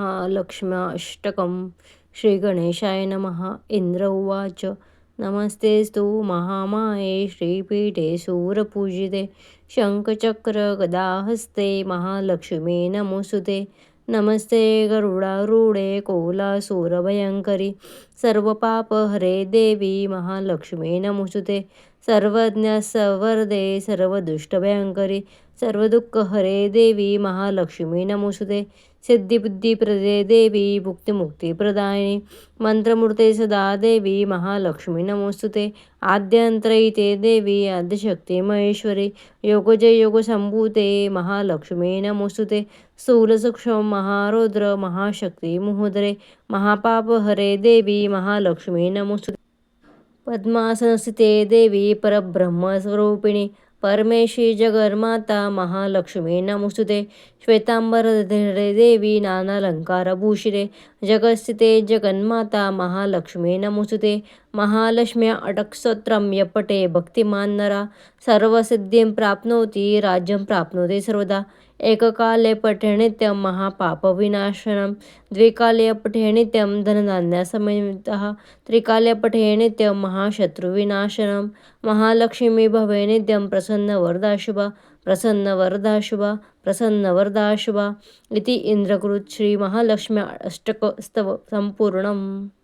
महालक्ष्म्याष्टकं श्रीगणेशाय नमः. इंद्र उवाच. नमस्तेस्तु महामाये श्रीपीठे सूरपूजिते. शङ्खचक्रगदाहस्ते महालक्ष्मी नमोऽस्तुते नमस्ते गरुडारूढे कोलासूरभयङ्करि. सर्वपापहरे देवी महालक्ष्मी नमोऽस्तुते सर्वज्ञसवर्दे सर्वदुष्टभयङ्करि. सर्वदुःखहरे देवी महालक्ष्मी नमोऽस्तुते सिद्धिबुद्धिप्रदे देवी भुक्तिमुक्तिप्रदायिनी मंत्रमूर्ते सदा देवी महालक्ष्मी नमोस्तुते. आद्यंतरहिते देवी आद्यशक्ती महेश्वरी. योगजय योगसंभूते महालक्ष्मी नमोस्तुते. स्थूलसूक्ष्म महारौद्र महाशक्ती महोदरे. महापापहरे देवी महालक्ष्मी नमोस्तुते. पद्मासनस्थिते देवी परब्रह्मस्वरूपिणी. परमेशी जगन्माता महालक्ष्मी नमोऽस्तुते श्वेतांबरधरे देवी नानालंकारभूषिते जगस्थिते जगन्माता महालक्ष्मी नमोऽस्तुते महालक्ष्म्या अटक्षत्रं यपटे भक्तिमान् सर्वसिद्धिं प्राप्नोति राज्यं प्राप्नोति सर्वदा. एककाले पठे नित्यं महापापविनाशनं. द्विकाले पठे नित्यं त्रिकाले पठे नित्यं महाशत्रुविनाशनं. महालक्ष्मी भवे नित्यं प्रसन्नवरदा प्रसन्नवरदा इति इन्द्रकृत् श्रीमहालक्ष्म्या अष्टकस्तव सम्पूर्णम्